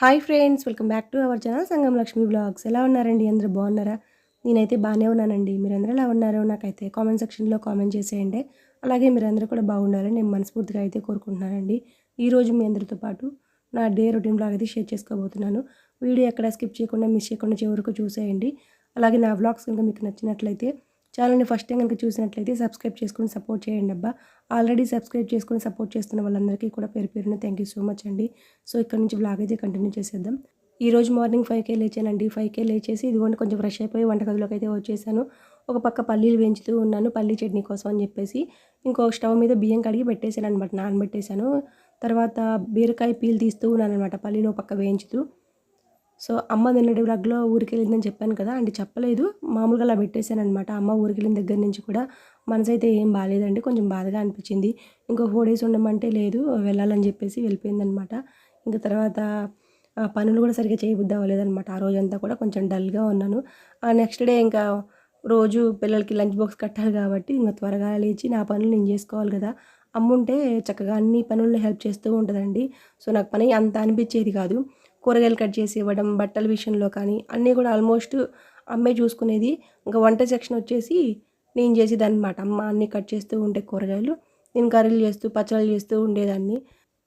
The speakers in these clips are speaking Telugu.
Hi friends welcome back to our channel Sangam Lakshmi vlogs. ఎలా ఉన్నారండి? అందరూ బాగున్నారా? నేనైతే బాగానే ఉన్నానండి. మీరందరూ ఎలా ఉన్నారో నాకైతే కామెంట్ సెక్షన్లో కామెంట్ చేసేయండి. అలాగే మీరందరూ కూడా బాగుండాలని నేను మనస్ఫూర్తిగా అయితే కోరుకుంటున్నానండి. ఈరోజు మీ అందరితో పాటు నా డే రొటీన్ బ్లాగ్ అయితే షేర్ చేసుకోబోతున్నాను. వీడియో ఎక్కడ స్కిప్ చేయకుండా మిస్ చేయకుండా చివరకు చూసేయండి. అలాగే నా వ్లాగ్స్ కనుక మీకు నచ్చినట్లయితే ఛానల్ని ఫస్ట్ టైం కనుక చూసినట్లయితే సబ్స్క్రైబ్ చేసుకుని సపోర్ట్ చేయండి అబ్బా. ఆల్రెడీ సబ్స్క్రైబ్ చేసుకుని సపోర్ట్ చేస్తున్న వాళ్ళందరికీ కూడా పేరు పేరున థ్యాంక్ యూ సో మచ్ అండి. సో ఇక్కడ నుంచి బ్లాగ్ అయితే కంటిన్యూ చేసేద్దాం. ఈ రోజు మార్నింగ్ ఫైవ్కే లేచానండి. ఫైవ్కే లేచేసి ఇదిగోండి కొంచెం ఫ్రెష్ అయిపోయి వంటగదిలోకి అయితే వచ్చేసాను. ఒక పక్క పల్లీలు వేయించుతూ ఉన్నాను. పల్లీ చట్నీ కోసం అని చెప్పేసి ఇంకో స్టవ్ మీద బియ్యం కడిగి పెట్టేశాను అనమాట నానబెట్టేశాను. తర్వాత బీరకాయ పీల్ తీస్తూ ఉన్నాను అనమాట పల్లీలో పక్క వేయించుతూ. సో అమ్మ నిన్నటి వ్లాగ్లో ఊరికి వెళ్ళిందని చెప్పాను కదా అంటే చెప్పలేదు. మామూలుగా అలా పెట్టేశాను అనమాట అమ్మ ఊరికి వెళ్ళిన దగ్గర నుంచి కూడా మనసు అయితే ఏం బాగాలేదండి కొంచెం బాధగా అనిపించింది. ఇంకో ఫోర్ డేస్ ఉండమంటే లేదు వెళ్ళాలని చెప్పేసి వెళ్ళిపోయిందనమాట ఇంకా తర్వాత పనులు కూడా సరిగ్గా చేయబుద్ధి అవ్వలేదనమాట ఆ రోజంతా కూడా కొంచెం డల్గా ఉన్నాను. ఆ నెక్స్ట్ డే ఇంకా రోజు పిల్లలకి లంచ్ బాక్స్ కట్టాలి కాబట్టి ఇంకా త్వరగా లేచి నా పనులు నేను చేసుకోవాలి కదా. అమ్ముంటే చక్కగా అన్ని పనులను హెల్ప్ చేస్తూ ఉంటుందండి. సో నాకు పని అంత అనిపించేది కాదు. కూరగాయలు కట్ చేసి ఇవ్వడం బట్టల విషయంలో కానీ అన్నీ కూడా ఆల్మోస్ట్ అమ్మే చూసుకునేది. ఇంకా వంట సెక్షన్ వచ్చేసి నేను చేసేదన్నమాట. అమ్మ అన్నీ కట్ చేస్తూ ఉండే కూరగాయలు నేను కర్రీలు చేస్తూ పచ్చళ్ళు చేస్తూ ఉండేదాన్ని.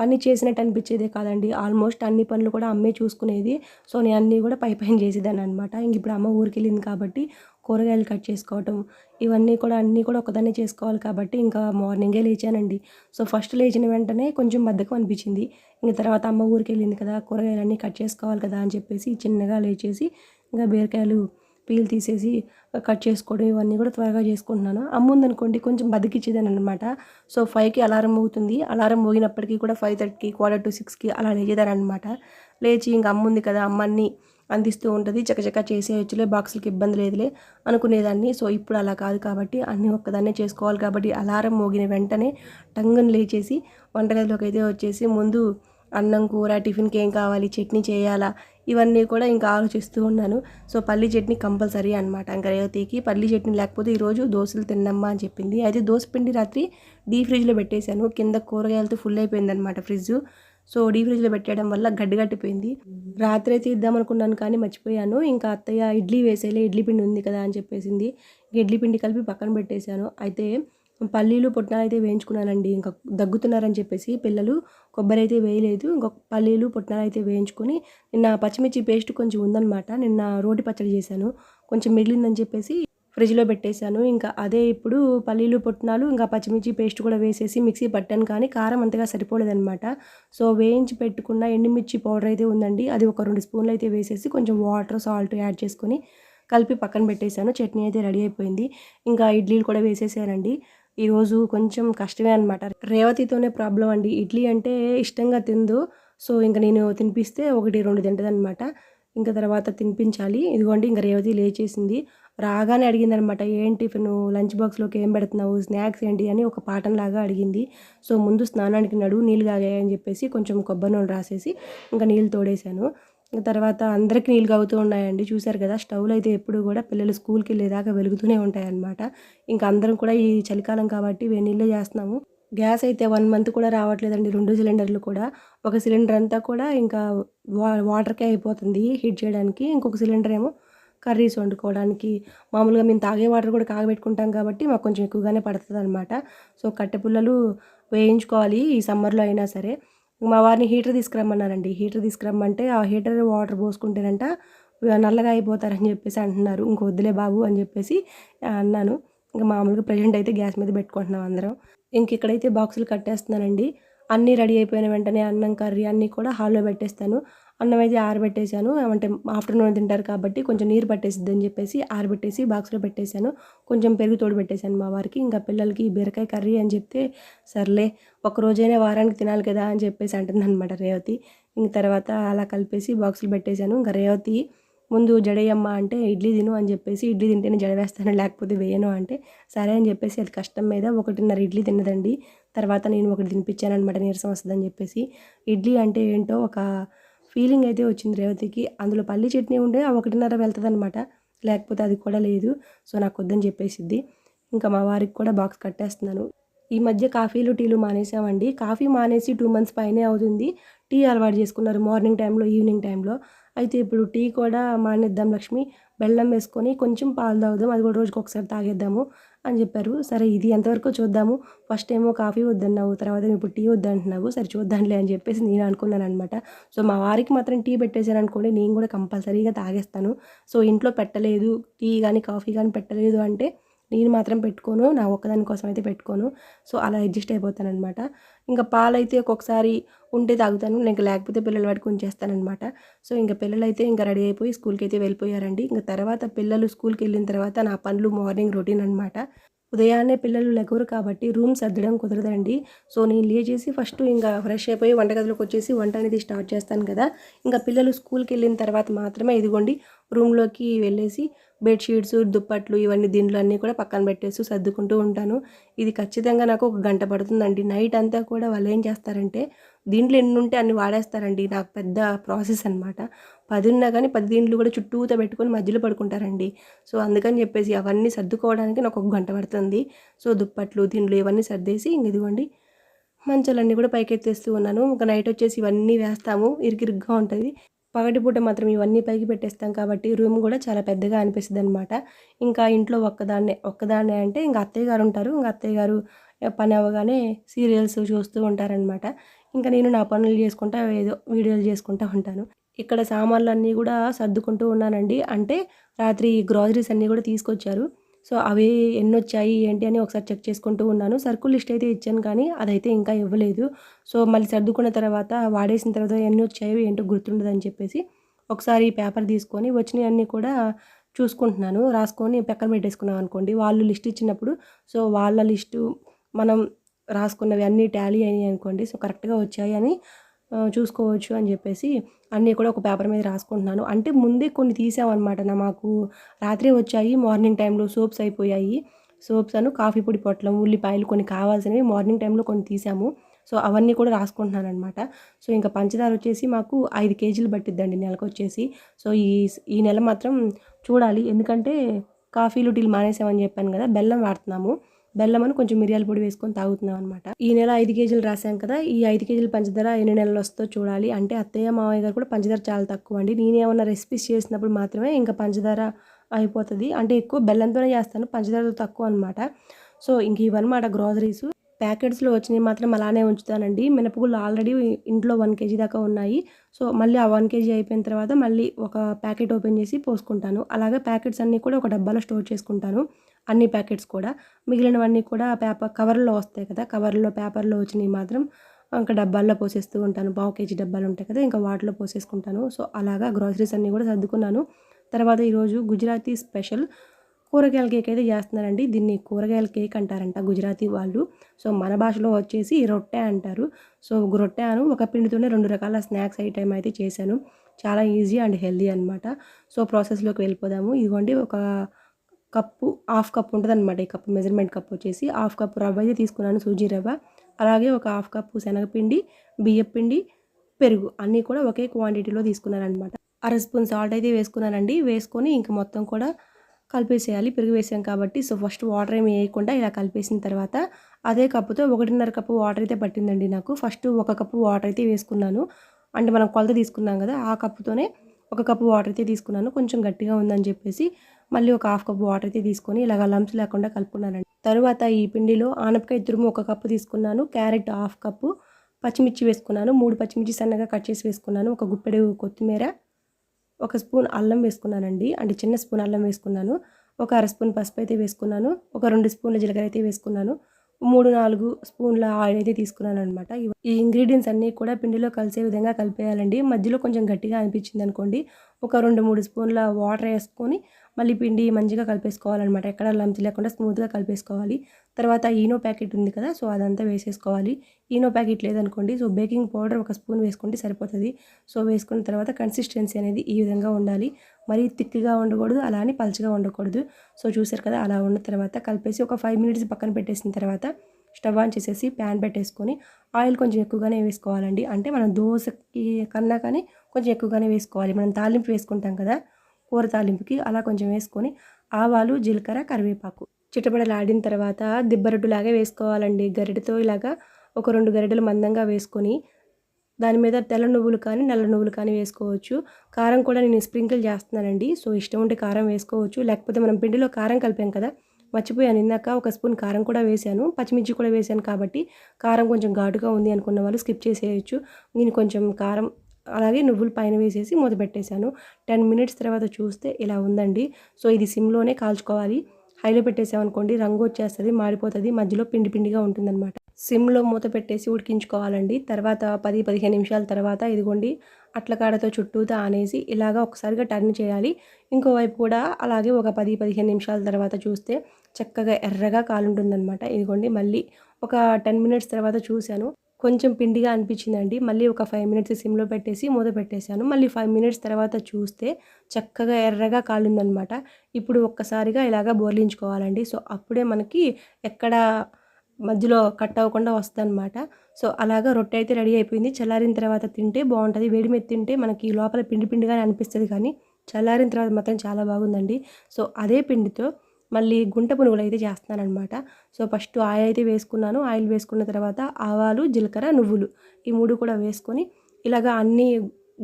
పని చేసినట్టు అనిపించేదే కాదండి. ఆల్మోస్ట్ అన్ని పనులు కూడా అమ్మే చూసుకునేది. సో నేను అన్నీ కూడా పై పైన చేసేదాన్ని అనమాట ఇంక ఇప్పుడు అమ్మ ఊరికి వెళ్ళింది కాబట్టి కూరగాయలు కట్ చేసుకోవటం ఇవన్నీ కూడా అన్నీ కూడా ఒకదాన్ని చేసుకోవాలి కాబట్టి ఇంకా మార్నింగే లేచానండి. సో ఫస్ట్ లేచిన వెంటనే కొంచెం బద్దకం అనిపించింది. ఇంకా తర్వాత అమ్మ ఊరికి వెళ్ళింది కదా కూరగాయలన్నీ కట్ చేసుకోవాలి కదా అని చెప్పేసి చిన్నగా లేచేసి ఇంకా బీరకాయలు పీల్ తీసేసి కట్ చేసుకోవడం ఇవన్నీ కూడా త్వరగా చేసుకుంటున్నాను. అమ్ముందనుకోండి కొంచెం బతికిచ్చేదాన్ని అనమాట సో ఫైవ్కి అలారం మోగుతుంది. అలారం మోగినప్పటికీ కూడా ఫైవ్ థర్టీకి క్వార్టర్ టు సిక్స్కి అలా లేచేదాన్ని అనమాట లేచి ఇంకా అమ్ముంది కదా అమ్మన్నీ అందిస్తూ ఉంటుంది. చకచక చేసేయచ్చులే బాక్సులకి ఇబ్బంది లేదులే అనుకునేదాన్ని. సో ఇప్పుడు అలా కాదు కాబట్టి అన్నీ ఒక్కదాన్నే చేసుకోవాలి కాబట్టి అలారం మోగిన వెంటనే టంగుని లేచేసి వంటగదిలోకి అయితే వచ్చేసి ముందు అన్నం కూర టిఫిన్కి ఏం కావాలి చట్నీ చేయాలా ఇవన్నీ కూడా ఇంకా ఆలోచిస్తూ ఉన్నాను. సో పల్లి చట్నీ కంపల్సరీ అనమాట ఇంకా రేవతికి పల్లి చట్నీ లేకపోతే ఈరోజు దోశలు తిన్నమ్మా అని చెప్పింది. అయితే దోశ పిండి రాత్రి డీ ఫ్రిడ్జ్లో పెట్టేశాను. కింద కూరగాయలతో ఫుల్ అయిపోయింది అనమాట ఫ్రిడ్జ్. సో డీ ఫ్రిడ్జ్లో పెట్టడం వల్ల గడ్డగట్టిపోయింది రాత్రి అయితే ఇద్దాం అనుకున్నాను కానీ మర్చిపోయాను. ఇంకా అత్తయ్య ఇడ్లీ వేసేలే ఇడ్లీ పిండి ఉంది కదా అని చెప్పేసింది. ఇడ్లీ పిండి కలిపి పక్కన పెట్టేశాను. అయితే పల్లీలు పుట్నాలు అయితే వేయించుకున్నానండి. ఇంకా దగ్గుతున్నారని చెప్పేసి పిల్లలు కొబ్బరి అయితే వేయలేదు. ఇంకొక పల్లీలు పుట్నాలు అయితే వేయించుకొని నిన్న పచ్చిమిర్చి పేస్ట్ కొంచెం ఉందనమాట నిన్న రోటి పచ్చడి చేశాను. కొంచెం మిగిలిందని చెప్పేసి ఫ్రిడ్జ్లో పెట్టేశాను. ఇంకా అదే ఇప్పుడు పల్లీలు పుట్నాలు ఇంకా పచ్చిమిర్చి పేస్ట్ కూడా వేసేసి మిక్సీ పట్టాను. కానీ కారం అంతగా సరిపోలేదనమాట సో వేయించి పెట్టుకున్న ఎండుమిర్చి పౌడర్ అయితే ఉందండి. అది ఒక రెండు స్పూన్లు అయితే వేసేసి కొంచెం వాటర్ సాల్ట్ యాడ్ చేసుకొని కలిపి పక్కన పెట్టేశాను. చట్నీ అయితే రెడీ అయిపోయింది. ఇంకా ఇడ్లీలు కూడా వేసేసానండి. ఈరోజు కొంచెం కష్టమే అనమాట రేవతితోనే ప్రాబ్లం అండి. ఇడ్లీ అంటే ఇష్టంగా తిందు. సో ఇంకా నేను తినిపిస్తే ఒకటి రెండు తింటదనమాట ఇంకా తర్వాత తినిపించాలి. ఇదిగోండి ఇంకా రేవతి లేచేసింది. రాగానే అడిగింది అనమాట ఏం టిఫిన్? లంచ్ బాక్స్లోకి ఏం పెడుతున్నావు? స్నాక్స్ ఏంటి? అని ఒక పాఠంలాగా అడిగింది. సో ముందు స్నానానికి నడువు నీళ్ళు కాగాయని చెప్పేసి కొంచెం కొబ్బరి నూనె రాసేసి ఇంకా నీళ్ళు తోడేశాను. తర్వాత అందరికి నీళ్ళు కాగుతూ ఉన్నాయండి. చూశారు కదా స్టవ్లు అయితే ఎప్పుడు కూడా పిల్లలు స్కూల్కి వెళ్ళేదాకా వెలుగుతూనే ఉంటాయన్నమాట ఇంకా అందరం కూడా ఈ చలికాలం కాబట్టి వేనీళ్ళే చేస్తున్నాము. గ్యాస్ అయితే వన్ మంత్ కూడా రావట్లేదండి రెండు సిలిండర్లు కూడా. ఒక సిలిండర్ అంతా కూడా ఇంకా వా వాటర్కే అయిపోతుంది హీట్ చేయడానికి. ఇంకొక సిలిండర్ ఏమో కర్రీస్ వండుకోవడానికి. మామూలుగా మేము తాగే వాటర్ కూడా కాగబెట్టుకుంటాం కాబట్టి మాకు కొంచెం ఎక్కువగానే పడుతుంది అనమాట సో కట్టె పుల్లలు వేయించుకోవాలి ఈ సమ్మర్లో అయినా సరే. మా వారిని హీటర్ తీసుకురమ్మన్నారండి. హీటర్ తీసుకురమ్మంటే ఆ హీటర్ వాటర్ పోసుకుంటేనంట నల్లగా అయిపోతారని చెప్పేసి అంటున్నారు. ఇంక వద్దులే బాబు అని చెప్పేసి అన్నాను. ఇంకా మామూలుగా ప్రజెంట్ అయితే గ్యాస్ మీద పెట్టుకుంటున్నాం అందరం. ఇంక ఇక్కడైతే బాక్సులు కట్టేస్తున్నానండి. అన్నీ రెడీ అయిపోయిన వెంటనే అన్నం కర్రీ అన్నీ కూడా హాల్లో పెట్టేస్తాను. అన్నం అయితే ఆరబెట్టేశాను. అంటే ఆఫ్టర్నూన్ తింటారు కాబట్టి కొంచెం నీరు పట్టేసిద్ది అని చెప్పేసి ఆరబెట్టేసి బాక్స్లో పెట్టేశాను. కొంచెం పెరుగు తోడు పెట్టేశాను మా వారికి. ఇంకా పిల్లలకి బీరకాయ కర్రీ అని చెప్తే సర్లే ఒక రోజైనా వారానికి తినాలి కదా అని చెప్పేసి అంటుంది అనమాట రేవతి. ఇంక తర్వాత అలా కలిపేసి బాక్సులు పెట్టేశాను. ఇంకా రేవతి ముందు జడేయమ్మ అంటే ఇడ్లీ తిను అని చెప్పేసి ఇడ్లీ తింటేనే జడ వేస్తాను లేకపోతే వేయను అంటే సరే అని చెప్పేసి అది కష్టం మీద ఒకటిన్నర ఇడ్లీ తిన్నదండి. తర్వాత నేను ఒకటి తినిపించాను అనమాట నీరసం వస్తుందని చెప్పేసి. ఇడ్లీ అంటే ఏంటో ఒక ఫీలింగ్ అయితే వచ్చింది రేవతికి. అందులో పల్లి చట్నీ ఉండే ఆ ఒకటిన్నర వెళ్తుంది అనమాట లేకపోతే అది కూడా లేదు. సో నాకు వద్దని చెప్పేసిద్ది. ఇంకా మా వారికి కూడా బాక్స్ కట్టేస్తున్నాను. ఈ మధ్య కాఫీలు టీలు మానేసామండి కాఫీ మానేసి టూ మంత్స్ పైనే అవుతుంది. టీ అలవాటు చేసుకున్నారు మార్నింగ్ టైంలో ఈవినింగ్ టైంలో. అయితే ఇప్పుడు టీ కూడా మానేద్దాం లక్ష్మి. బెల్లం వేసుకొని కొంచెం పాలు తాగుదాం. అది కూడా రోజుకి ఒకసారి తాగేద్దాము. అని చెప్పారు. సరే ఇది ఎంతవరకు చూద్దాము? ఫస్ట్ ఏమో కాఫీ వద్దన్నావు తర్వాత ఇప్పుడు టీ వద్దంటున్నావు. సరే చూద్దాంలే అని చెప్పేసి నేను అనుకున్నాను అనమాట సో మా వారికి మాత్రం టీ పెట్టేశాను అనుకోండి నేను కూడా కంపల్సరీగా తాగేస్తాను. సో ఇంట్లో పెట్టలేదు టీ కానీ కాఫీ కానీ పెట్టలేదు అంటే నేను మాత్రం పెట్టుకోను నా ఒక్కదాని కోసం అయితే పెట్టుకోను. సో అలా అడ్జస్ట్ అయిపోతాను అనమాట ఇంకా పాలు అయితే ఒక్కొక్కసారి ఉంటే తాగుతాను ఇంకా లేకపోతే పిల్లలు వాటికి ఉంచేస్తానమాట సో ఇంకా పిల్లలు అయితే ఇంకా రెడీ అయిపోయి స్కూల్కి అయితే వెళ్ళిపోయారండి. ఇంకా తర్వాత పిల్లలు స్కూల్కి వెళ్ళిన తర్వాత నా పనులు మార్నింగ్ రొటీన్ అనమాట ఉదయాన్నే పిల్లలు లెగరు కాబట్టి రూమ్ సర్దడం కుదరదండి. సో నేను లేచేసి ఫస్ట్ ఇంకా ఫ్రెష్ అయిపోయి వంటగదిలోకి వచ్చేసి వంట అనేది స్టార్ట్ చేస్తాను కదా. ఇంకా పిల్లలు స్కూల్కి వెళ్ళిన తర్వాత మాత్రమే ఇదిగోండి రూమ్లోకి వెళ్ళేసి బెడ్షీట్స్ దుప్పట్లు ఇవన్నీ దీంట్లో అన్నీ కూడా పక్కన పెట్టేసి సర్దుకుంటూ ఉంటాను. ఇది ఖచ్చితంగా నాకు ఒక గంట పడుతుందండి. నైట్ అంతా కూడా వాళ్ళు ఏం చేస్తారంటే దీంట్లో ఎన్ని ఉంటే అన్ని వాడేస్తారండి. నాకు పెద్ద ప్రాసెస్ అనమాట పది ఉన్నా కానీ పది దీంట్లో కూడా చుట్టూతో పెట్టుకొని మధ్యలో పడుకుంటారండి. సో అందుకని చెప్పేసి అవన్నీ సర్దుకోవడానికి నాకు ఒక గంట పడుతుంది. సో దుప్పట్లు దీంట్లో ఇవన్నీ సర్దేసి ఇదిగోండి మంచాలన్నీ కూడా పైకెత్తేస్తూ ఉన్నాను. ఒక నైట్ వచ్చేసి ఇవన్నీ వేస్తాము. ఇరికిరిగ్గా ఉంటుంది. పగటిపూట మాత్రం ఇవన్నీ పైకి పెట్టేస్తాం కాబట్టి రూమ్ కూడా చాలా పెద్దగా అనిపిస్తుంది అనమాట ఇంకా ఇంట్లో ఒక్కదాన్నే ఒక్కదాన్నే అంటే ఇంకా అత్తయ్య గారు ఉంటారు. ఇంకా అత్తయ్య గారు పని అవ్వగానే సీరియల్స్ చూస్తూ ఉంటారనమాట ఇంకా నేను నా పనులు చేసుకుంటా ఏదో వీడియోలు చేసుకుంటూ ఉంటాను. ఇక్కడ సామాన్లు అన్నీ కూడా సర్దుకుంటూ ఉన్నానండి. అంటే రాత్రి గ్రాసరీస్ అన్నీ కూడా తీసుకొచ్చారు. సో అవి ఎన్ని వచ్చాయి ఏంటి అని ఒకసారి చెక్ చేసుకుంటూ ఉన్నాను. సర్కుల్ లిస్ట్ అయితే ఇచ్చాను కానీ అదైతే ఇంకా ఇవ్వలేదు. సో మళ్ళీ సర్దుకున్న తర్వాత వాడేసిన తర్వాత ఎన్ని వచ్చాయో ఏంటో గుర్తుండదని చెప్పేసి ఒకసారి పేపర్ తీసుకొని వచ్చినవన్నీ కూడా చూసుకుంటున్నాను. రాసుకొని పక్కన పెట్టేసుకున్నాం అనుకోండి. వాళ్ళు లిస్ట్ ఇచ్చినప్పుడు సో వాళ్ళ లిస్టు మనం రాసుకున్నవి అన్నీ టాలీ అయినాయి అనుకోండి. సో కరెక్ట్గా వచ్చాయి అని చూసుకోవచ్చు అని చెప్పేసి అన్నీ కూడా ఒక పేపర్ మీద రాసుకుంటున్నాను. అంటే ముందే కొన్ని తీసామన్నమాట. నా మాకు రాత్రి వచ్చాయి మార్నింగ్ టైంలో సోప్స్ అయిపోయాయి. సోప్స్ అను కాఫీ పొడి పొట్లం ఉల్లిపాయలు కొన్ని కావాల్సినవి మార్నింగ్ టైంలో కొన్ని తీసాము. సో అవన్నీ కూడా రాసుకుంటున్నాను అనమాట సో ఇంకా పంచదార వచ్చేసి మాకు ఐదు కేజీలు పట్టిద్దండి నెలకు వచ్చేసి. సో ఈ ఈ నెల మాత్రం చూడాలి. ఎందుకంటే కాఫీలు టీలు మానేసామని చెప్పాను కదా బెల్లం వాడుతున్నాము. బెల్లం అని కొంచెం మిరియాల పొడి వేసుకొని తాగుతున్నాం అనమాట ఈ నెల ఐదు కేజీలు రాశాం కదా ఈ ఐదు కేజీల పంచదార ఎన్ని నెలలు వస్తుందో చూడాలి. అంటే అత్తయ్య మామయ్య గారు కూడా పంచదార చాలా తక్కువ అండి. నేను ఏమన్నా రెసిపీస్ చేసినప్పుడు మాత్రమే ఇంకా పంచదార అయిపోతుంది. అంటే ఎక్కువ బెల్లంతోనే చేస్తాను పంచదారతో తక్కువ అనమాట సో ఇంక ఇవన్నమాట గ్రోసరీస్ ప్యాకెట్స్లో వచ్చినవి మాత్రం అలానే ఉంచుతానండి. మినపగుళ్ళు ఆల్రెడీ ఇంట్లో వన్ కేజీ దాకా ఉన్నాయి. సో మళ్ళీ ఆ వన్ కేజీ అయిపోయిన తర్వాత మళ్ళీ ఒక ప్యాకెట్ ఓపెన్ చేసి పోసుకుంటాను. అలాగే ప్యాకెట్స్ అన్నీ కూడా ఒక డబ్బాలో స్టోర్ చేసుకుంటాను. అన్ని ప్యాకెట్స్ కూడా. మిగిలినవన్నీ కూడా పేపర్ కవర్లో వస్తాయి కదా. కవర్లో పేపర్లో వచ్చినవి మాత్రం ఇంకా డబ్బాల్లో పోసేస్తూ ఉంటాను. పావు కేజీ డబ్బాలు ఉంటాయి కదా. ఇంకా వాటిలో పోసేసుకుంటాను. సో అలాగా గ్రాసరీస్ అన్నీ కూడా సర్దుకున్నాను. తర్వాత ఈరోజు గుజరాతీ స్పెషల్ కూరగాయల కేక్ అయితే చేస్తున్నారండి. దీన్ని కూరగాయల కేక్ అంటారంట గుజరాతీ వాళ్ళు. సో మన భాషలో వచ్చేసి రొట్టె అంటారు. సో రొట్టె అను ఒక పిండితోనే రెండు రకాల స్నాక్స్ ఐటెం అయితే చేశాను. చాలా ఈజీ అండ్ హెల్దీ అనమాట సో ప్రాసెస్లోకి వెళ్ళిపోదాము. ఇదిగోండి ఒక కప్పు హాఫ్ కప్ ఉంటుంది అనమాట ఈ కప్పు మెజర్మెంట్ కప్ వచ్చేసి. హాఫ్ కప్ రవ్వ అయితే తీసుకున్నాను సూజీ రవ్వ. అలాగే ఒక హాఫ్ కప్పు శనగపిండి బియ్యపిండి పెరుగు అన్నీ కూడా ఒకే క్వాంటిటీలో తీసుకున్నాను అనమాట అర స్పూన్ సాల్ట్ అయితే వేసుకున్నానండి. వేసుకొని ఇంక మొత్తం కూడా కలిపేసేయాలి. పెరుగు వేసాం కాబట్టి సో ఫస్ట్ వాటర్ ఏమి వేయకుండా ఇలా కలిపేసిన తర్వాత అదే కప్పుతో ఒకటిన్నర కప్పు వాటర్ అయితే పట్టిందండి నాకు. ఫస్ట్ ఒక కప్పు వాటర్ అయితే వేసుకున్నాను. అంటే మనం కొలత తీసుకున్నాం కదా ఆ కప్పుతోనే ఒక కప్పు వాటర్ అయితే తీసుకున్నాను. కొంచెం గట్టిగా ఉందని చెప్పేసి మళ్ళీ ఒక హాఫ్ కప్ వాటర్ అయితే తీసుకొని ఇలాగ లంప్స్ లేకుండా కలుపుకున్నానండి. తరువాత ఈ పిండిలో ఆనపకాయ తురుము ఒక కప్పు తీసుకున్నాను. క్యారెట్ హాఫ్ కప్పు పచ్చిమిర్చి వేసుకున్నాను. మూడు పచ్చిమిర్చి సన్నగా కట్ చేసి వేసుకున్నాను. ఒక గుప్పెడు కొత్తిమీర ఒక స్పూన్ అల్లం వేసుకున్నానండి. అంటే చిన్న స్పూన్ అల్లం వేసుకున్నాను. ఒక అర స్పూన్ పసుపు అయితే వేసుకున్నాను. ఒక రెండు స్పూన్ల జీలకర్ర అయితే వేసుకున్నాను. మూడు నాలుగు స్పూన్ల ఆయిల్ అయితే తీసుకున్నాను అనమాట ఈ ఇంగ్రీడియంట్స్ అన్నీ కూడా పిండిలో కలిసే విధంగా కలిపేయాలండి. మధ్యలో కొంచెం గట్టిగా అనిపించింది అనుకోండి. ఒక రెండు మూడు స్పూన్ల వాటర్ వేసుకొని మళ్ళీ పిండి మంచిగా కలిపేసుకోవాలన్నమాట. ఎక్కడ లంచ్ లేకుండా స్మూత్గా కలిపేసుకోవాలి. తర్వాత ఈనో ప్యాకెట్ ఉంది కదా సో అదంతా వేసేసుకోవాలి. ఈనో ప్యాకెట్ లేదనుకోండి సో బేకింగ్ పౌడర్ ఒక స్పూన్ వేసుకుంటే సరిపోతుంది. సో వేసుకున్న తర్వాత కన్సిస్టెన్సీ అనేది ఈ విధంగా ఉండాలి. మరీ థిక్గా ఉండకూడదు అలా అని పలుచగా ఉండకూడదు. సో చూసారు కదా అలా ఉన్న తర్వాత కలిపేసి ఒక ఫైవ్ మినిట్స్ పక్కన పెట్టేసిన తర్వాత స్టవ్ ఆన్ చేసేసి ప్యాన్ పెట్టేసుకొని ఆయిల్ కొంచెం ఎక్కువగానే వేసుకోవాలండి. అంటే మనం దోశకి కన్నా కానీ కొంచెం ఎక్కువగానే వేసుకోవాలి. మనం తాలింపు వేసుకుంటాం కదా కూర తాలింపుకి అలా కొంచెం వేసుకొని ఆవాలు జీలకర్ర కరివేపాకు. చిటపడలాడిన తర్వాత దిబ్బరొడ్డులాగా వేసుకోవాలండి. గరిటెతో ఇలాగా ఒక రెండు గరిటెలు మందంగా వేసుకొని దాని మీద తెల్ల నువ్వులు కానీ నల్ల నువ్వులు కానీ వేసుకోవచ్చు. కారం కూడా నేను స్ప్రింకిల్ చేస్తున్నానండి. సో ఇష్టం ఉంటే కారం వేసుకోవచ్చు. లేకపోతే మనం పిండిలో కారం కలిపాం కదా మర్చిపోయాను. ఇందాక ఒక స్పూన్ కారం కూడా వేశాను. పచ్చిమిర్చి కూడా వేశాను కాబట్టి కారం కొంచెం ఘాటుగా ఉంది అనుకున్న వాళ్ళు స్కిప్ చేసేయచ్చు. నేను కొంచెం కారం అలాగే నువ్వులు పైన వేసేసి మూత పెట్టేశాను. టెన్ మినిట్స్ తర్వాత చూస్తే ఇలా ఉందండి. సో ఇది సిమ్లోనే కాల్చుకోవాలి. హైలో పెట్టేసామనుకోండి రంగు వచ్చేస్తుంది మాడిపోతుంది మధ్యలో పిండి పిండిగా ఉంటుందన్నమాట. సిమ్లో మూత పెట్టేసి ఉడికించుకోవాలండి. తర్వాత పది పదిహేను నిమిషాల తర్వాత ఇదిగోండి అట్ల కాడతో చుట్టూతా ఆనేసి ఇలాగా ఒకసారిగా టర్న్ చేయాలి. ఇంకోవైపు కూడా అలాగే ఒక పది పదిహేను నిమిషాల తర్వాత చూస్తే చక్కగా ఎర్రగా కాలుంటుందన్నమాట. ఇదిగోండి మళ్ళీ ఒక టెన్ మినిట్స్ తర్వాత చూశాను. కొంచెం పిండిగా అనిపించిందండి. మళ్ళీ ఒక ఫైవ్ మినిట్స్ సిమ్లో పెట్టేసి మూత పెట్టేశాను. మళ్ళీ ఫైవ్ మినిట్స్ తర్వాత చూస్తే చక్కగా ఎర్రగా కాలిందనమాట ఇప్పుడు ఒక్కసారిగా ఇలాగా బోర్లించుకోవాలండి. సో అప్పుడే మనకి ఎక్కడ మధ్యలో కట్ అవ్వకుండా వస్తుందన్నమాట. సో అలాగా రొట్టె అయితే రెడీ అయిపోయింది. చల్లారిన తర్వాత తింటే బాగుంటుంది. వేడి మీద తింటే మనకి లోపల పిండి పిండిగానే అనిపిస్తుంది కానీ చల్లారిన తర్వాత మాత్రం చాలా బాగుందండి. సో అదే పిండితో మళ్ళీ గుంట పునుగులు అయితే చేస్తున్నానమాట సో ఫస్ట్ ఆయిల్ అయితే వేసుకున్నాను. ఆయిల్ వేసుకున్న తర్వాత ఆవాలు జీలకర్ర నువ్వులు ఈ మూడు కూడా వేసుకొని ఇలాగా అన్ని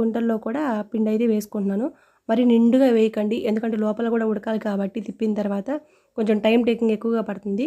గుంటల్లో కూడా పిండి అయితే వేసుకుంటున్నాను. మరి నిండుగా వేయకండి. ఎందుకంటే లోపల కూడా ఉడకాలి కాబట్టి తిప్పిన తర్వాత కొంచెం టైం టేకింగ్ ఎక్కువగా పడుతుంది.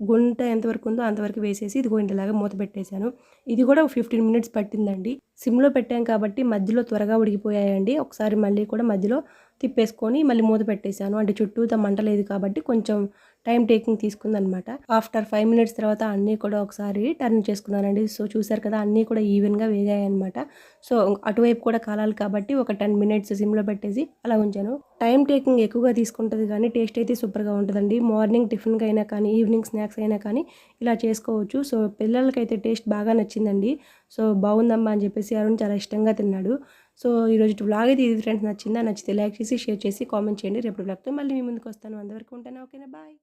గుంట ఎంతవరకు ఉందో అంతవరకు వేసేసి ఇది ఇలాగా మూత పెట్టేశాను. ఇది కూడా ఫిఫ్టీన్ మినిట్స్ పట్టిందండి. సిమ్లో పెట్టాం కాబట్టి మధ్యలో త్వరగా ఉడికిపోయాయండి. ఒకసారి మళ్ళీ కూడా మధ్యలో తిప్పేసుకొని మళ్ళీ మూత పెట్టేశాను. అంటే చుట్టూతో మంట లేదు కాబట్టి కొంచెం టైం టేకింగ్ తీసుకుందనమాట. ఆఫ్టర్ ఫైవ్ మినిట్స్ తర్వాత అన్నీ కూడా ఒకసారి టర్న్ చేసుకున్నానండి. సో చూసారు కదా అన్నీ కూడా ఈవెన్గా వేగాయి అనమాట సో అటువైపు కూడా కాలాలి కాబట్టి ఒక టెన్ మినిట్స్ సిమ్లో పెట్టేసి అలా ఉంచాను. టైం టేకింగ్ ఎక్కువగా తీసుకుంటుంది కానీ టేస్ట్ అయితే సూపర్గా ఉంటుందండి. మార్నింగ్ టిఫిన్కి అయినా కానీ ఈవినింగ్ స్నాక్స్ అయినా కానీ ఇలా చేసుకోవచ్చు. సో పిల్లలకైతే టేస్ట్ బాగా నచ్చిందండి. సో బాగుందమ్మా అని చెప్పేసి అరుణ్ చాలా ఇష్టంగా తిన్నాడు. సో ఈరోజు బ్లాగ్ అయితే ఇది ఫ్రెండ్స్ నచ్చిందా? నచ్చితే లైక్ చేసి షేర్ చేసి కామెంట్ చేయండి. రేపు బ్లాగ్తో మళ్ళీ మీ ముందుకు వస్తాను. అంతవరకు ఉంటాను. ఓకేనా? బాయ్.